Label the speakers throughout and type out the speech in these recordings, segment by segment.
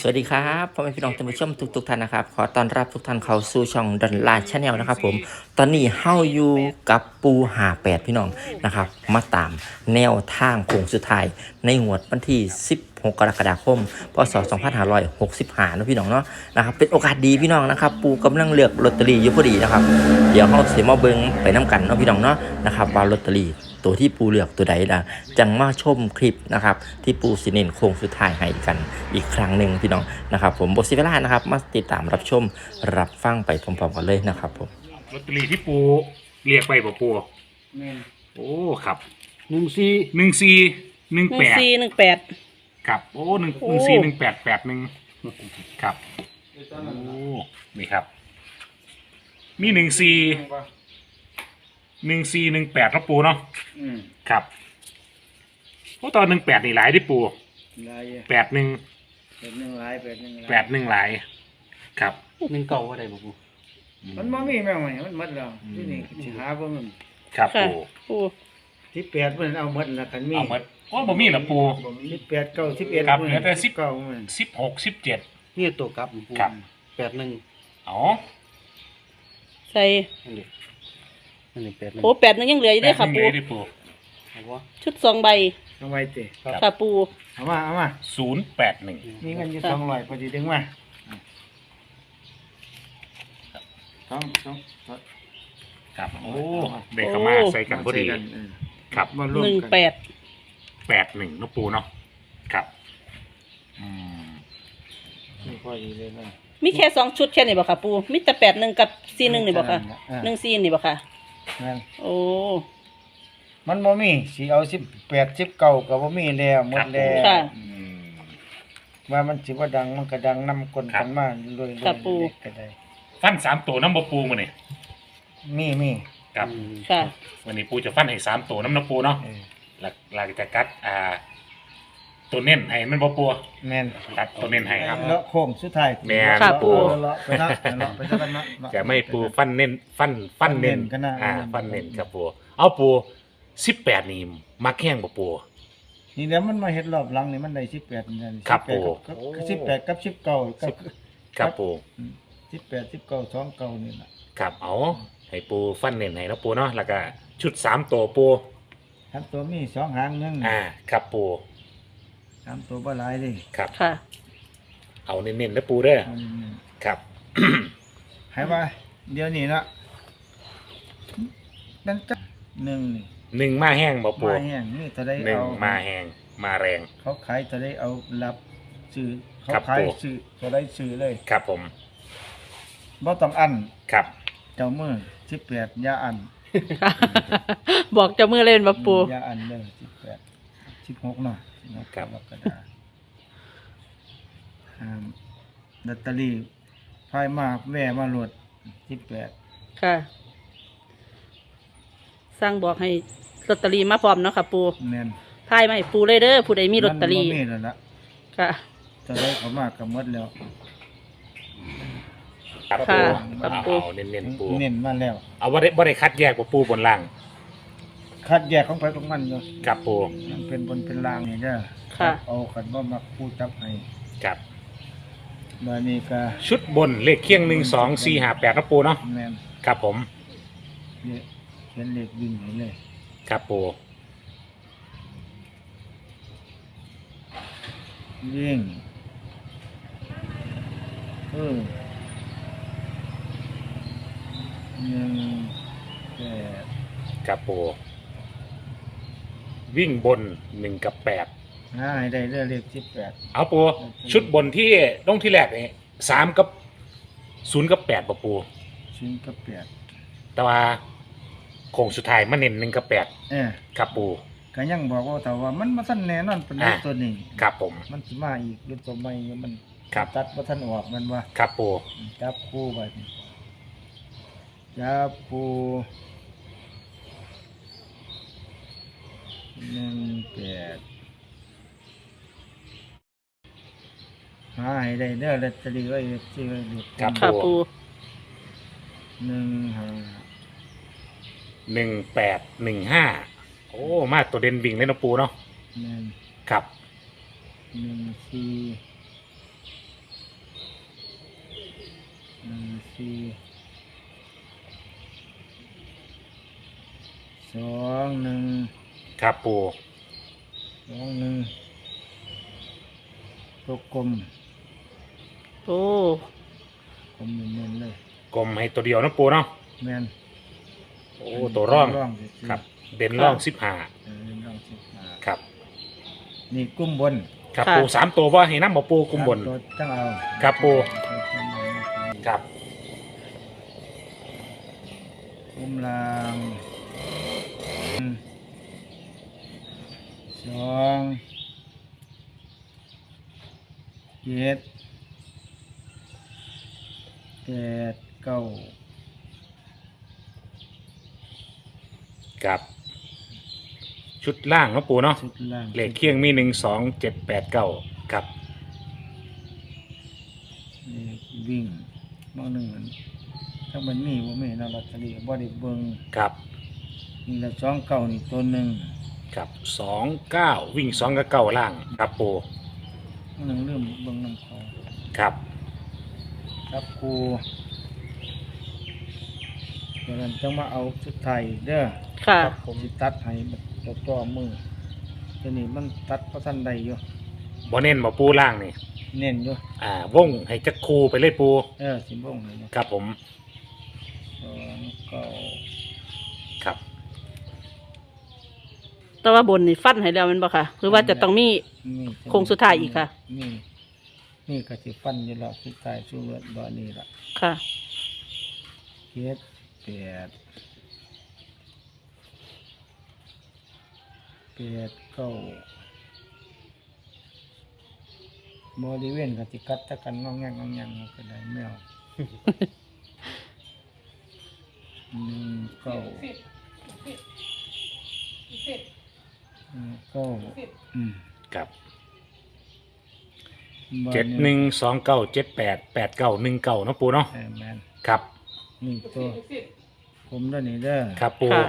Speaker 1: สวัสดีครับพ่อแม่พี่น้องท่านผู้ชมทุกๆท่านนะครับ ขอต้อนรับทุกท่านเข้าสู่ช่องดอนลาชาแนลนะครับผม ตอนนี้เฮาอยู่กับปูหาแปดพี่น้องนะครับ มาตามแนวทางโค้งสุดท้าย ในงวดวันที่ 16 กรกฎาคม พศ 2565นะพี่น้องเนาะนะครับ เป็นโอกาสดีพี่น้องนะครับ ปูกำลังเลือกลอตเตอรี่อยู่พอดีนะครับ เดี๋ยวเฮาสิมาเบิ่งไปน้กันเนาะพี่น้องเนาะนะครับว่าลอตเตอรี่ ตัวที่ปูเลือกตัวใดนะจังมาชมคลิปนะครับ ที่ปูสิเนนโค้งสุดท้ายให้กันอีกครั้งหนึ่งพี่น้องนะครับ ผมบทสิเวลานะครับ มาติดตามรับชมรับฟังไปพร้อมๆกันเลยนะครับผม
Speaker 2: ลอตเตอรี่ที่ปูเรียกไปบ่ปู
Speaker 3: แม่น
Speaker 2: โอ้ครับ
Speaker 3: หนึ่งสี่
Speaker 2: หนึ่งสี่หนึ่ง
Speaker 4: หนึ่
Speaker 2: แป
Speaker 4: ง
Speaker 2: ด
Speaker 4: สี่หนึ่งแปด
Speaker 2: ครับโอ้หนึ่ง
Speaker 4: โอ้
Speaker 2: หนึ่งสี่หนึ่งแปดแปดหนึ่งครับโอ้นี่ครับ มีหนึ่งสี่ หนึ่งสี่หนึ่งแปดครับปูเนาะ
Speaker 3: อืม
Speaker 2: ครับโอ้ตอนหนึ่งแปดนี่หลายที่ปู
Speaker 3: ลาย
Speaker 2: แปดหนึ่ง
Speaker 3: แปดหนึ่งลายแปดหนึ่งลาย
Speaker 2: แปดหนึ่งหลายครับ
Speaker 5: หนึ่งเก่าอะไรบ่ปู
Speaker 3: มันบ่มีแม่งใหม่มันหมดแล้วที่นี่สิหาเบิ่งมัน
Speaker 2: ครับ
Speaker 4: ค่ะ
Speaker 2: ปู
Speaker 4: ปู
Speaker 3: ที่แปดมันเอาหมดแล้วคันมี
Speaker 2: เอาหมดโอ้บ่มีเหรอปู
Speaker 3: บ่มีแปดเก้าสิบเอ็ด
Speaker 2: ครับเหลือแต่สิบ
Speaker 3: เก้ามัน
Speaker 2: สิบหกสิบเจ็ด
Speaker 5: นี่ตัวกลับปู
Speaker 2: ครับ
Speaker 5: แปดหนึ่ง
Speaker 2: อ๋อ
Speaker 4: ใส่
Speaker 5: อั นนี้อันนี้แปดหนึ่ง
Speaker 4: โอ้แปดนึงยังเหลืออยู่เด้วยค่ะ
Speaker 2: แป
Speaker 4: ปู
Speaker 2: ดหนึ่งเลยที่ปู
Speaker 5: เอาวะ
Speaker 4: ชุดสองใบ
Speaker 3: เอาไว้ติ
Speaker 4: ค่ะปู
Speaker 3: เอามาเอามา
Speaker 2: ศูนย์แปดหนึ่ง
Speaker 3: มีเงินอยู่สองร้อยพอดีดึงมาสองสองสอง
Speaker 2: ครับโอ้เด็กเขามาใส่กันพอดี
Speaker 3: ใส่เออ
Speaker 2: ครับ
Speaker 3: มารวม
Speaker 4: หนึ่ง
Speaker 3: กัน
Speaker 4: แปด
Speaker 2: แปดหนึ่งนะปูเนาะครับอืม
Speaker 3: นี่พอดีเลยนะ
Speaker 4: มีแค่สองชุดแค่นี้บ่ค่ะปูมีแต่แปดหนึ่งกับสี่หนึ่งนี่บ่ค่ะ
Speaker 3: อ่า
Speaker 4: หนึ่งสี่นี่บ่ค่ะ
Speaker 3: นั่น
Speaker 4: โอ้
Speaker 3: มันบ่มีสิเอาสิบแปดสิบเก้าก็บ่มีแล้วหมดแล้ว
Speaker 4: ค่ะ
Speaker 2: อืม
Speaker 3: ว่ามันสิว่าดังมันก็ดังนำคน
Speaker 2: ครั
Speaker 3: กับนมาเรื่อยๆ
Speaker 4: ครับปู่
Speaker 3: ก็ได้
Speaker 2: ฟันสามตัวน้ำบปูมาเนี่ย
Speaker 3: มีมี
Speaker 2: ครับ
Speaker 5: อืม
Speaker 4: ค่ะ
Speaker 2: วันนี้ปูจะฟันให้สามตัวน้ำน้ำปูเนาะ
Speaker 3: เออ
Speaker 2: หลักหลักจะกัดอ่า ตัวเน้นให้มันบปู
Speaker 3: แม่น
Speaker 2: กัดตัวเน้นให้ครับ
Speaker 3: แล้วโค้งสุดท้าย
Speaker 2: แม่น
Speaker 4: ครับปู่
Speaker 3: เลาะไปเนาะเลาะไปซะกันเนาะ
Speaker 2: จะไม่ปูฟันเน้นฟันฟันเน้น
Speaker 3: ฟันเน้นก็น่า
Speaker 2: อ่า
Speaker 3: เน้น
Speaker 2: ฟันเน้นครับปูเอาปูสิบแปดนี่มักแห้งบปู
Speaker 3: นี่เดี๋ยวมันมาเฮ็ดรอบหลังนี่มันได้18นี่
Speaker 2: ครับปู่
Speaker 3: 18กับ19กับ
Speaker 2: ครับปู
Speaker 3: 18 19 29นี่ล่ะ
Speaker 2: ครับเอาให้ปูฟันเน้นให้นะปูเนาะแล้วก็ชุดสามตัวปู
Speaker 3: ทั้งตัวมีสองหางหนึง
Speaker 2: อ่าครับปู
Speaker 3: สามตัวบ่หลายเลย
Speaker 2: ครับ
Speaker 4: ค่ะ
Speaker 2: เอาเน้นๆนะปูเด้อ
Speaker 3: เอานี่
Speaker 2: ครับ
Speaker 3: ให้ว่าเดี๋ยวนี้เนาะนั่นจักหนึ่งนี่
Speaker 2: หนึ่งมาแห้งบ่ปู
Speaker 3: มาแห้งนี่ถ้าได้
Speaker 2: หนึ่ง
Speaker 3: เอา
Speaker 2: มาแห้งมาแรง
Speaker 3: เขาขายจะได้เอารับซื้อเขา
Speaker 2: ครับ
Speaker 3: ขาย
Speaker 2: ปู่
Speaker 3: ซื้อจะได้ซื้อเลย
Speaker 2: ครับผม
Speaker 3: บ่ต้องอัน
Speaker 2: ครับ
Speaker 3: เจ้ามือสิบแปดอย่าอัน
Speaker 4: บอกเจะมือเล่นบ่ปู
Speaker 3: อย่าอันเลยสิบแปดสิบหกเนาะกรกฎาห้ามลอตเตอรี่พายมาแว่มาโหลดสิบแปด
Speaker 4: ค่ะ สร้างบอกให้ลอตเตอรี่มาพร้อมเนาะค่ะ ปู
Speaker 3: แน่น
Speaker 4: ทายมาให้ปูเลยเด้อผู้ใดมีลอตเตอรี่
Speaker 3: มันบ่มีแล้วล่ะ
Speaker 4: ค่ะ
Speaker 3: จะได้เขามากับหมดแล้ว
Speaker 2: ครับ
Speaker 4: ค่ะ
Speaker 2: ปู
Speaker 4: ครับ
Speaker 2: เอา
Speaker 4: ปู่
Speaker 2: เอาเน้นๆปู
Speaker 3: เน้นมาแล้ว
Speaker 2: เอาบ่ได้บ่ได้คัดแยกบ่ปูบนล่าง
Speaker 3: คัดแยกของไปของมันอยู่
Speaker 2: ครับปู
Speaker 3: มันเป็นบนเป็นล่างนี่เด้อ
Speaker 4: ค่ะ
Speaker 3: เอากันว่ามาคู่จับให้
Speaker 2: ครับ
Speaker 3: มานี่ก็
Speaker 2: ชุดบนเลขเคียงหนึ่งสองสี่ห้าแปดนะปูเนาะ
Speaker 3: แม่น
Speaker 2: ครับผม
Speaker 3: เนี่ยเขียนเลขวิ่งให้เลย
Speaker 2: ครับปู
Speaker 3: วิ่งเออหนึ่งแปด
Speaker 2: ครับปู วิ่งบนหนึ่งกับแปด
Speaker 3: ห้าให้ได้เรื่อเลขสิบแปด
Speaker 2: เอาปูชุดบนที่ต้องที่แรกนี่สามกับศูนย์กับแปดปะปู
Speaker 3: ชิ้นก็แปด
Speaker 2: แต่ว่าโค้งสุดท้ายมันเน้นหนึ่งกับแปด
Speaker 3: เออ
Speaker 2: ครับปู
Speaker 3: ก็ยังบอกว่าแต่ว่ามันมาทันแน่นอนเป็นเลข
Speaker 2: อ่า
Speaker 3: ตัวนี้
Speaker 2: ครับผม
Speaker 3: มันสิมาอีกเป็นตัวใหม่อยู่มัน
Speaker 2: ครับ
Speaker 3: ตัดว่าท่านออกมันว่า
Speaker 2: ครับปู
Speaker 3: จับคู่ไปจับคู่ หนึ่งแปดหาให้ได้เด้อลอตเตอรี่ไว้ที่ไว้ดู
Speaker 2: ครับ
Speaker 4: ปู
Speaker 3: หนึ่งห้า
Speaker 2: หนึ่งแปดหนึ่งห้าโอ้มาตัวเด่นวิ่งเลยนะปูเนาะ
Speaker 3: หนึ่ง
Speaker 2: ครับ
Speaker 3: หนึ่งสี่หนึ่งสี่สองหนึ่ง
Speaker 2: ครับปู
Speaker 3: สองหนึ่งตัวกลม
Speaker 4: โอ้
Speaker 3: กลมเน้นๆเลย
Speaker 2: กลมให้ตัวเดียวนะปูเนาะ
Speaker 3: แมน
Speaker 2: โอ้ตัวร่อง
Speaker 3: ร่องสิ
Speaker 2: ครับเด่นร่องสิบห้า
Speaker 3: เออร่องสิบห้า
Speaker 2: ครับ
Speaker 3: นี่กุ้มบน
Speaker 2: ครับปูสามตัวว่าให้น้ำบ่ปูกุมบน
Speaker 3: ตัวตั้งเอา
Speaker 2: ครับปู่ครับ
Speaker 3: กุ้มลางหนึ่ง สองเจ็ดแปดเก้า
Speaker 2: ครับ ชุดล่างเนาะปูเนาะ
Speaker 3: ชุดล่าง
Speaker 2: เลขเคียงมีหนึ่งสองเจ็ดแปดเก้าครับ
Speaker 3: เลขวิ่งบางหนึ่งอันถ้ามันมีบ่มีนะลอตเตอรี่บ่ได้เบิ่ง
Speaker 2: ครับ
Speaker 3: นี่ละสองเก้านี่ตัวหนึ่ง
Speaker 2: ครับสองเก้าวิ่งสองกับเก้าล่างครับปู
Speaker 3: บางหนึ่งเริ่มเบิ่งน้ำเขา
Speaker 2: ครับ
Speaker 3: ครับครูดังนั้นต้องมาเอาชุดไทยเด้อ
Speaker 4: ค่ะ
Speaker 3: ครับผมสิตัดให้มันตัวต่อมือตัวนี้มันตัดเพราะท่านใดอยู่
Speaker 2: บ่เน้นบ่ปูล่างนี่
Speaker 3: เน้นอยู่
Speaker 2: อ่าวงให้จักคูไปเลยปู
Speaker 3: เออสิบ่งให้นะครับ
Speaker 2: ผม
Speaker 3: สองเก้า
Speaker 2: ครับ
Speaker 4: แต่ว่าบนนี่ฟันให้แล้วแมันบ่ค่ะ หรือว่าจะต้องมี
Speaker 3: นี่
Speaker 4: โค้งสุดท้ายอีกค่ะ
Speaker 3: นี่ นี่ก็สิฟันอยู่แล้วสุดท้ายสู้เวทบ่นี่ล่ะ
Speaker 4: ค่ะ
Speaker 3: เจ็ดแปดแปดเก้าบริเวณกติกัดตะกันงองแงงงองแงงเอาก็ได้แมว หนึ่งเก้าหนึ่ง เก้าอืม
Speaker 2: ครับ
Speaker 3: บ่
Speaker 2: เจ็ดหนึ่งสองเก้าเจ็ดแปดแปดเก้าหนึ่งเก้าเนาะปูเนาะ
Speaker 3: เออแมน
Speaker 2: ครับ
Speaker 3: นี่ตัว ผมด้วยนี่เด้อ
Speaker 2: ครับปู
Speaker 4: ค่ะ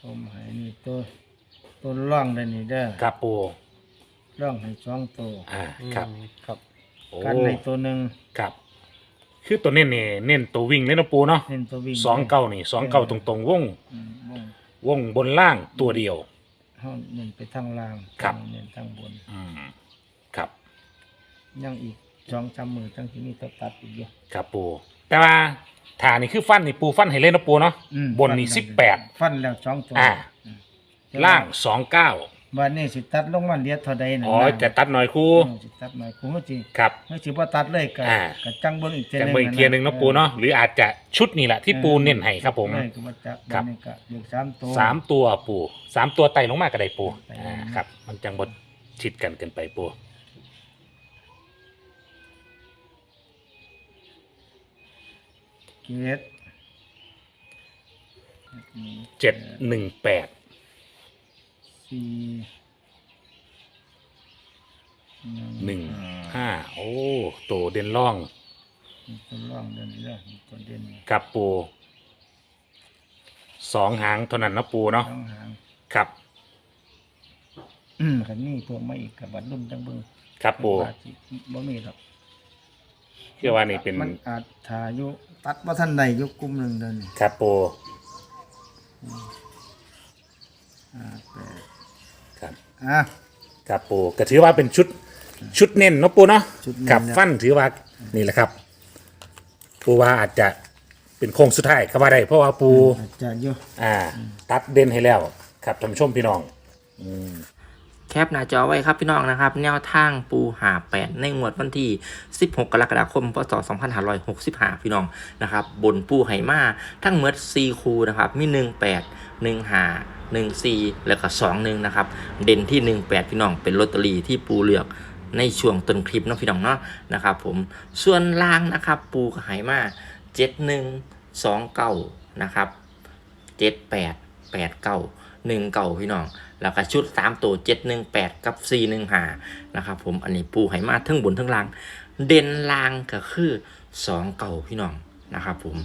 Speaker 3: ผมให้นี่ตัวตัวร่องได้นี่เด้อ
Speaker 2: ครับปู
Speaker 3: ร่องให้สองตัว
Speaker 2: อ่าครับ
Speaker 3: ครับ
Speaker 2: โอ้
Speaker 3: กันในตัวหนึ่ง
Speaker 2: ครับ คือตัวเน้นนี่เน้นตัววิ่งเลยเนาะปูเนาะ
Speaker 3: เน้นตัววิ่ง
Speaker 2: สองเก้านี่สองเก้าตรงๆวง
Speaker 3: อืมวง
Speaker 2: วงบนล่างตัวเดียว
Speaker 3: เฮาเน้นไปทางล่าง
Speaker 2: ครับ
Speaker 3: เน้นทางบน
Speaker 2: อืมครับ
Speaker 3: ยังอีกสองสามมือจังที่มีตัวตัดอีกอยู่
Speaker 2: ครับปู แต่ว่าฐานนี่คือฟันนี่ปูฟันให้เล่นนะปูเนาะ
Speaker 3: อืม
Speaker 2: บนนี่
Speaker 3: ฟั
Speaker 2: สิบแปด
Speaker 3: ฟันแล้วสองตัว
Speaker 2: อ่า
Speaker 3: ม
Speaker 2: ล่างสองเก้า
Speaker 3: วันนี้สิตัดลงมาเหลียเท่าใดน่ะ
Speaker 2: อ๋อ
Speaker 3: ล่าง
Speaker 2: จะตัดหน่อยครู
Speaker 3: อืมสิตัดหน่อยครูเฮาสิ
Speaker 2: ครับ
Speaker 3: เฮาสิบ่ตัดเลยก็
Speaker 2: อ่า
Speaker 3: ก็จังเบิ่งอีกเทื่อ
Speaker 2: จัง
Speaker 3: หนึง
Speaker 2: เบอร์อีกเทียหนึ่งเนาะปูเนาะหรืออาจจะชุดนี่แหละที่ปูเน้นให้ครับผม
Speaker 3: เลยก็มาจับ
Speaker 2: ครับ
Speaker 3: นนี้ก็เด็กสามตัว
Speaker 2: สามตัวปูสามตัวไต่ลงมากระไดปู
Speaker 3: ไต่ลง
Speaker 2: อ่า
Speaker 3: มา
Speaker 2: ครับ มันจังบดชิดกันเกินไปปู
Speaker 3: เจ็ด
Speaker 2: เจ็ดหนึ่งแปด
Speaker 3: สี่
Speaker 2: หนึ่งห้าโอ้ตัวเด่นล่อง
Speaker 3: มีตัวร่องเดินเรื่องมีตัวเด่น
Speaker 2: ครับปูสองหางเท่านั้นนะปูเนาะ
Speaker 3: ต้องหาง
Speaker 2: ครับ
Speaker 3: อืมคันนี้ตัวมาอีกกับบัดรุ่นจังเบิ่ง
Speaker 2: ครับปู
Speaker 3: ว่าสิบ่มีหรอก
Speaker 2: เชื่อว่านี่เป็น
Speaker 3: มันอาจถ่ายอยู่ตัดว่าท่านใดอยู่กลุ่มหนึ่งเดิน
Speaker 2: ครับปู
Speaker 3: ห้าแปด
Speaker 2: ครับ ครับปูก็ถือว่าเป็นชุดชุดเน้นนะปูเนาะขับ ฟันถือว่านี่แหละครับ ปูว่าอาจจะเป็นโครงสุดท้ายก็ว่าได้เพราะว่าปู
Speaker 3: อาจารยอย
Speaker 2: อ่า ตัดเด่นให้แล้ว ครับท่านอชมพี่น้อง
Speaker 1: แคปหน้าจอไว้ครับพี่น้องนะครับ แนวทางปูหาแปดในงวดวันที่ 16 กรกฎาคม พศ 2565 พี่น้องนะครับ บนปูไหมาทั้งเมด4คูนะครับ มี 18 1หา 14 แล้วก็ 21 นะครับ เด่นที่ 18 พี่น้องเป็นลอตเตอรี่ที่ปูเลือกในช่วงต้นคลิปนะพี่น้องเนาะนะครับผมส่วนล่างนะครับ ปูก็หายมา 7129 นะครับ 78 89 1เก่าพี่น้อง แล้วก็ชุด 3 ตัว 718 กับ 415 นะครับผม อันนี้ปูไหมาทั้งบนทั้งล่าง เด่นล่างก็คือ 2 เก่าพี่น้องนะครับผม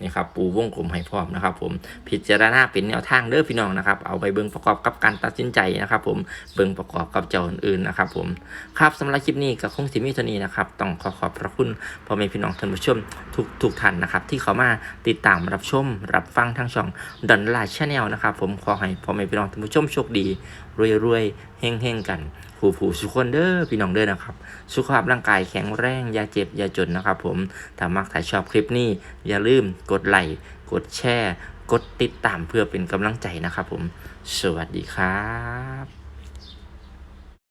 Speaker 1: นี่ครับปูวงกลมให้พร้อมนะครับ ผมพิจารณาเป็นแนวทางเด้อพี่น้องนะครับ เอาไปเบิ่งประกอบกับการตัดสินใจนะครับ ผมเบิ่งประกอบกับเจ้าอื่นๆนะครับ ผมครับสำหรับคลิปนี้ก็คงสิมีเท่านี้นะครับต้องขอขอบพระคุณพ่อแม่พี่น้องท่านผู้ชมทุกทุกท่านนะครับ ที่เข้ามาติดตามรับชม รับฟังทางช่องดอนลาชาแนลนะครับ ผมขอให้พ่อแม่พี่น้องท่านผู้ชมโชคดีรวยๆเฮงๆกันผู้ผู้สุขคนเด้อพี่น้องเด้อนะครับ สุขภาพร่างกายแข็งแรงอย่าเจ็บอย่าจนนะครับ ผมถ้ามักถ้าชอบคลิปนี้ อย่าลืมกดไลค์กดแชร์ กดติดตามเพื่อเป็นกำลังใจนะครับ ผม สวัสดีครับ